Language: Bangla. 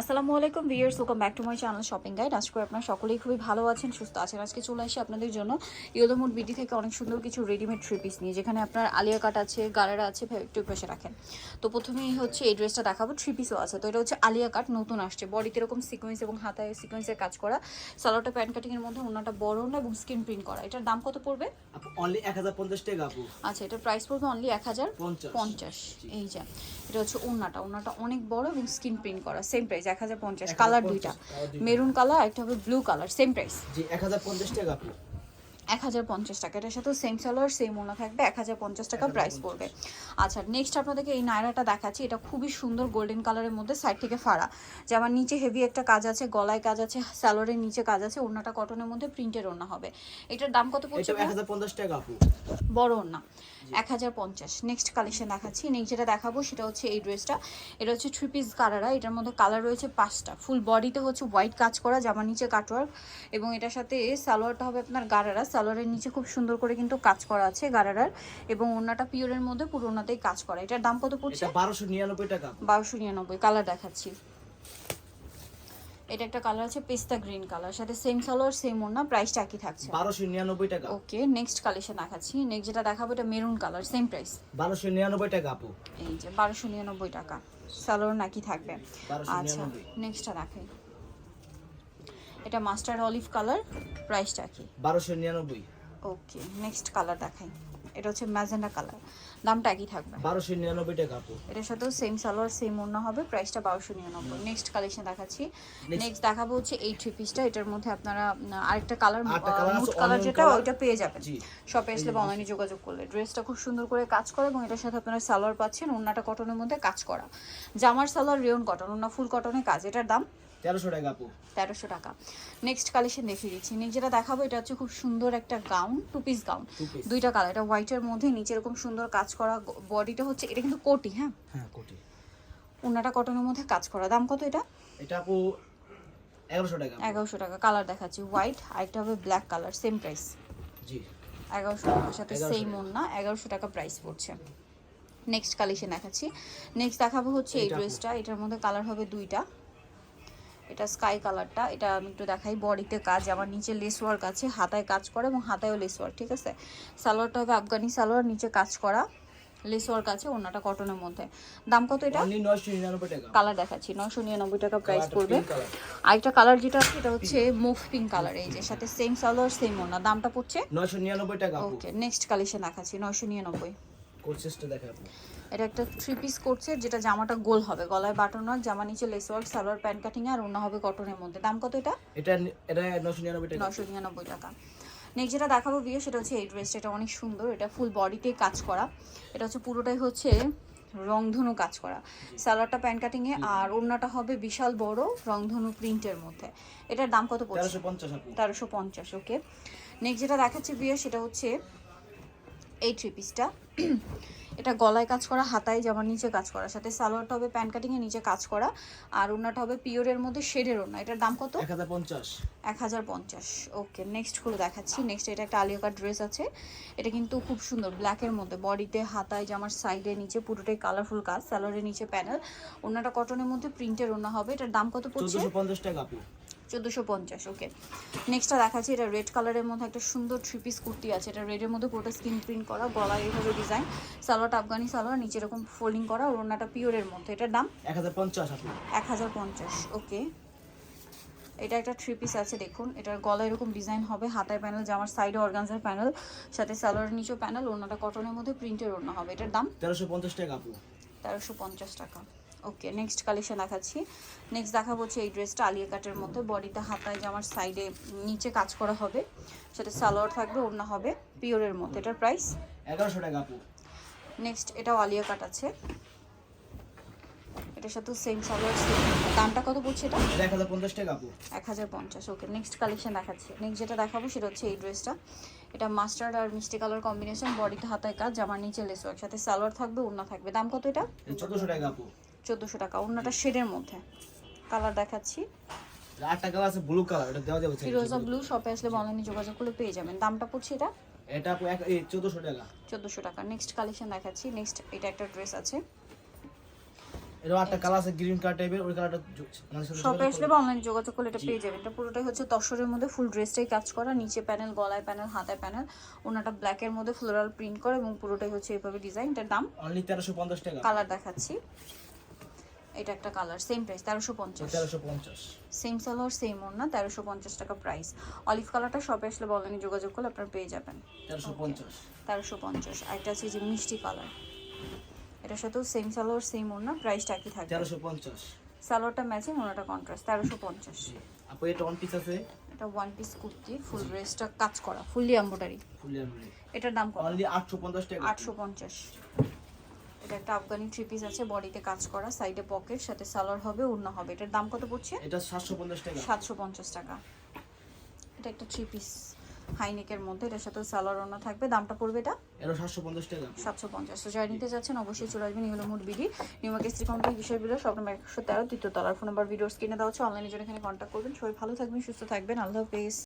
আসসালামু আলাইকুম viewers welcome back to my channel shopping guide আজকে আপনারা সকলেই খুবই ভালো আছেন সুস্থ আছেন। আজকে চলে আসি আপনাদের জন্য ইয়োদমুড বিডি থেকে অনেক সুন্দর কিছু রেডিমেড থ্রি পিস নিয়ে যেখানে আপনার আলিয়া কাট আছে গারারা আছে একটু পাশে রাখেন। তো প্রথমেই হচ্ছে এই ড্রেসটা দেখাবো থ্রি পিসও আছে। তো এটা হচ্ছে আলিয়া কাট নতুন আসছে। বডিতে এরকম সিকোয়েন্স এবং হাতায় সিকোয়েন্সের কাজ করা। সালোয়ারটা প্যান্ট কাটিংয়ের মধ্যে ওনাটা বড় না এবং স্কিন প্রিন্ট করা। এটার দাম কত পড়বে? অনলি এক হাজার পঞ্চাশ টাকা আচ্ছা এটার প্রাইস পড়বে অনলি এক হাজার পঞ্চাশ। এই যে এটা হচ্ছে ওড়নাটা। ওড়নাটা অনেক বড় এবং স্কিন প্রিন্ট করা সেম প্রাইস এক হাজার পঞ্চাশ কালার দুইটা। মেরুন কালার একটা হবে ব্লু কালার সেম প্রাইস। জি এক হাজার পঞ্চাশ টাকা এক হাজার পঞ্চাশ টাকা। এটার সাথেও সেম সালোয়ার সেম ওনা থাকবে এক হাজার পঞ্চাশ টাকা প্রাইস পড়বে। আচ্ছা নেক্সট আপনাদেরকে এই নায়রাটা দেখাচ্ছি। এটা খুবই সুন্দর গোল্ডেন কালারের মধ্যে সাইড থেকে ফাড়া। যে আমার নিচে হেভি একটা কাজ আছে গলায় কাজ আছে সালোয়ারের নিচে কাজ আছে ওড়নাটা কটনের মধ্যে প্রিন্টের ওড়না হবে। এটার দাম কত পড়ছে এক হাজার পঞ্চাশ টাকা বড় ওড়না। এক হাজার পঞ্চাশ। নেক্সট কালেকশন দেখাচ্ছি। নেক্সট যেটা দেখাবো সেটা হচ্ছে এই ড্রেসটা এটা হচ্ছে থ্রি পিস কালারা। এটার মধ্যে কালার রয়েছে পাঁচটা। ফুল বডিতে হচ্ছে হোয়াইট কাজ করা জামার নিচে কাটওয়ার্ক এবং এটার সাথে সালোয়ারটা হবে আপনার গারারা। সালোয়ারের নিচে খুব সুন্দর করে কিন্তু কাজ করা আছে গারারার এবং ওড়নাটা পিওরের মধ্যে পুরো ওড়নাতেই কাজ করা। এটার দাম কত পড়ছে? বারোশো নিরানব্বই টাকা। বারোশো নিরানব্বই কালার দেখাচ্ছি। এটা একটা কালার আছে পেস্তা গ্রিন কালার সাথে সেম সালোয়ার সেম ওড়না প্রাইসটা একই থাকছে। বারোশো নিরানব্বই টাকা। ওকে নেক্সট কালেকশন দেখাচ্ছি। নেক্সট যেটা দেখাবো এটা মেরুন কালার সেম প্রাইস বারোশো নিরানব্বই টাকা আপু। এই যে বারোশো নিরানব্বই টাকা। সালোয়ার নাকি থাকবে। আচ্ছা নেক্সটটা দেখাই। এটা মাস্টার অলিভ কালার প্রাইসটা কি? বারোশো নিরানব্বই। ওকে নেক্সট কালার দেখাই। এটা হচ্ছে ম্যাজেন্ডা কালার। দামটা একই থাকবে। বারোশো নিরানব্বই টাকা আপু এটার সাথেও সেম সালোয়ার সেম ওড়না হবে। প্রাইসটা বারোশো নিরানব্বই। নেক্সট কালেকশন দেখাচ্ছি। নেক্সট দেখাবো হচ্ছে এই থ্রি পিসটা এটার মধ্যে আপনারা আরেকটা কালার মুড কালার যেটা ওইটা পেয়ে যাবেন। জি। শপে আসলে বা অনলাইনে যোগাযোগ করলে। ড্রেসটা খুব সুন্দর করে কাজ করে এবং এটার সাথে আপনারা সালোয়ার পাচ্ছেন ওড়নাটা কটনের মধ্যে কাজ করা। জামার সালোয়ার রেয়ন কটন ওড়না ফুল কটনে কাজ। এটার দাম তেরোশো টাকা আপু। তেরোশো টাকা। নেক্সট কালেকশন দেখিয়ে দিচ্ছি। নেক্সট যেটা দেখাবো এটা হচ্ছে খুব সুন্দর একটা গাউন টু পিস গাউন দুইটা কালার এটা হোয়াইটের মধ্যে নিচে এরকম সুন্দর কাজ করা বডিটা হচ্ছে এটা কিন্তু কোটি হ্যাঁ? হ্যাঁ কোটি। ওড়নাটা কটনের মধ্যে কাজ করা। দাম কত এটা? এটা আপু এগারোশো টাকা। এগারোশো টাকা। কালার দেখাচ্ছি। হোয়াইট আরেকটা হবে ব্ল্যাক কালার সেম প্রাইস জি। এগারোশো টাকার সাথে 1100 সেম ওড়না এগারোশো টাকা প্রাইস পড়ছে। নেক্সট কালেকশন দেখাচ্ছি। নেক্সট দেখাবো হচ্ছে এই ড্রেসটা এটার মধ্যে কালার হবে দুইটা। এটা স্কাই কালারটা এটা আমি একটু দেখাই বডিতে কাজ আমার নিচে লেস ওয়ার্ক আছে হাতায় কাজ করে এবং হাতায়ও লেস ওয়ার্ক ঠিক আছে? সালোয়ারটা হবে আফগানি সালোয়ার নিচে কাজ করা লেস ওয়ার্ক আছে ওড়নাটা কটনের মধ্যে। দাম কত এটা? কালার দেখাচ্ছি নশো নিরানব্বই টাকা প্রাইস পড়বে। আরেকটা কালার যেটা আছে এটা হচ্ছে মুভ পিঙ্ক কালার এই যে সাথে সেম সালোয়ার সেম ওড়না দামটা পড়ছে? নয়শো নিরানব্বই টাকা ওকে নেক্সট কালেকশন দেখাচ্ছি নয়শো নিরানব্বই। এটা একটা থ্রি পিস করছে যেটা জামাটা গোল হবে গলায় বাটন ওয়ার্ক জামা নিচে lace work salwar pant cutting আর ওনা হবে কটনের মধ্যে। দাম কত এটা? এটা এটা নয়শো নিরানব্বই টাকা। নশো নিরানব্বই টাকা। নেক্সট যেটা দেখাবো বিয়ে সেটা হচ্ছে এই ড্রেসটা এটা অনেক সুন্দর এটা ফুল বডিতে কাজ করা। এটা হচ্ছে পুরোটাই হচ্ছে রংধনু কাজ করা। সালোয়ারটা প্যান্ট কাটিংয়ে আর ওড়নাটা হবে বিশাল বড় রংধনু প্রিন্টের মধ্যে। এটার দাম কত পড়ছে? তেরোশো পঞ্চাশ আপু তেরোশো পঞ্চাশ ওকে নেক্সট যেটা দেখাচ্ছি বিয়ে সেটা হচ্ছে এই থ্রি পিসটা এটা গলায় কাজ করা হাতায় জামার নিচে কাজ করা সাথে সালোয়ারটা হবে প্যান্ট কাটিং এর নিচে কাজ করা আর ওনাটা হবে পিওরের মধ্যে শেডের ওনা এটার দাম কত? এক হাজার পঞ্চাশ। এক হাজার পঞ্চাশ ওকে নেক্সটগুলো দেখাচ্ছি নেক্সট এটা একটা আলিয়া কাট ড্রেস আছে এটা কিন্তু খুব সুন্দর ব্ল্যাকের মধ্যে বডিতে হাতায় জামার সাইডে নিচে পুরোটাই কালারফুল কাজ সালোয়ারের নিচে প্যানেল ওনাটা কটনের মধ্যে প্রিন্টের ওনা হবে এটার দাম কত পড়ছে? চোদ্দোশো পঞ্চাশ টাকা চোদ্দোশো পঞ্চাশ ওকে নেক্সটটা দেখাচ্ছি এটা রেড কালারের মধ্যে একটা সুন্দর থ্রি পিস কুর্তি আছে। এটা রেডের মধ্যে পুরোটা স্কিন প্রিন্ট করা গলায় এইভাবে ডিজাইন সালোয়ারটা আফগানি সালোয়ার নিচে এরকম ফোল্ডিং করা ওড়নাটা পিওরের মধ্যে। এটার দাম? এক হাজার পঞ্চাশ এক হাজার পঞ্চাশ ওকে এটা একটা থ্রি পিস আছে দেখুন। এটার গলা এরকম ডিজাইন হবে হাতায় প্যানেল জামার সাইডে অর্গানজার প্যানেল সাথে সালোয়ারের নিচেও প্যানেল ওড়নাটা কটনের মধ্যে প্রিন্টের ওড়না হবে। এটার দাম? তেরোশো পঞ্চাশ টাকা আপু। তেরোশো পঞ্চাশ টাকা। ওকে নেক্সট কালেকশন দেখাচ্ছি। নেক্সট দেখাবো হচ্ছে এই ড্রেসটা আলিয়া কাটের মধ্যে। বডিটা হাতায় জামার সাইডে নিচে কাজ করা হবে সাথে সালোয়ার থাকবে ওড়না হবে পিওরের মধ্যে। এটার প্রাইস এগারোশো টাকা নেক্সট এটাও আলিয়া কাট আছে। এটার সাথে সেম সালোয়ার দামটা কত পড়ছে এটা? এক হাজার পঞ্চাশ টাকা এক হাজার পঞ্চাশ ওকে নেক্সট কালেকশন দেখাচ্ছি। নেক্সট যেটা দেখাবো সেটা হচ্ছে এই ড্রেসটা এটা মাস্টার্ড আর মিষ্টি কালার কম্বিনেশন বডিতে হাতায় কাজ জামার নিচে লেস ওয়ার্ক সাথে সালোয়ার থাকবে ওড়না থাকবে। দাম কত এটা? চোদ্দোশো টাকা চোদ্দোশো টাকা ওড়নাটা শেডের মধ্যে। কালার দেখাচ্ছি। আটটা কালার আছে ব্লু কালার এটা দেওয়া যাবে। ফিরোজা ব্লু শপে আসলে অনলাইনে যোগাযোগ করলে পেয়ে যাবেন। দামটা পড়ছে এটা? এটা চোদ্দোশো টাকা। চোদ্দোশো টাকা। নেক্সট কালেকশন দেখাচ্ছি। নেক্সট এটা একটা ড্রেস আছে। এর আটটা কালার আছে গ্রিন কালার টাইপের ওই কালারটা মানে শপে আসলে করবেন। বা অনলাইনে যোগাযোগ করলে এটা পেয়ে যাবেন। এটা পুরোটাই হচ্ছে তসরের মধ্যে ফুল ড্রেসটাই কাজ করা। নিচে প্যানেল গলায় প্যানেল হাতায় প্যানেল ওনাটা ব্ল্যাকের মধ্যে ফ্লোরাল প্রিন্ট করা এবং পুরোটাই হচ্ছে এইভাবে ডিজাইন এটার দাম অনলি তেরোশো পঞ্চাশ টাকা। কালার দেখাচ্ছি। এটা একটা কালার সেম প্রাইস তেরোশো পঞ্চাশ। তেরোশো পঞ্চাশ। সেম সালোয়ার সেম ওড়না তেরোশো পঞ্চাশ টাকা প্রাইস অলিভ কালারটা শপে আসলে বা অনলাইনে যোগাযোগ করলে আপনারা পেয়ে যাবেন। তেরোশো পঞ্চাশ। তেরোশো পঞ্চাশ। আরেকটা আছে যে মিষ্টি কালার এটার সাথেও সেম সালোয়ার সেম ওড়না প্রাইসটা একই থাকবে। তেরোশো পঞ্চাশ। সালোয়ারটা ম্যাচিং ওনাটা কন্ট্রাস্ট তেরোশো পঞ্চাশ। আপু এটা ওয়ান পিস আছে? এটা ওয়ান পিস কুর্তি ফুল ড্রেসটা কাজ করা ফুললি এম্ব্রয়ডারি ফুলি আনলি এটার দাম কত? অনলি আটশো পঞ্চাশ টাকা। আটশো পঞ্চাশ। এটা একটা আফগানি থ্রি পিস আছে বডিতে কাজ করা সাইডে পকেট সাথে সালোয়ার হবে ওড়না হবে। এটার দাম কত পড়ছে? এটা সাতশো পঞ্চাশ টাকা। সাতশো পঞ্চাশ টাকা। এটা একটা থ্রি পিস হাইনেকের মধ্যে এটার সাথে সালোয়ার ওড়না থাকবে। দামটা পড়বে এটা? এটা সাতশো পঞ্চাশ টাকা। সাতশো পঞ্চাশ। তো যারা নিতে যাচ্ছেন অবশ্যই চলে আসবেন এগুলো মোট বিডি নিউমার্ক স্ত্রী কমপ্লিট বিষয়গুলো সব নম্বর একশো তেরো তৃতীয় তলার ফোন নাম্বার ভিডিওস কিনে দেওয়া হচ্ছে অনলাইনে জন্য এখানে কন্ট্যাক্ট করবেন। সবাই ভালো থাকবেন সুস্থ থাকবেন। আল্লাহ হাফেজ।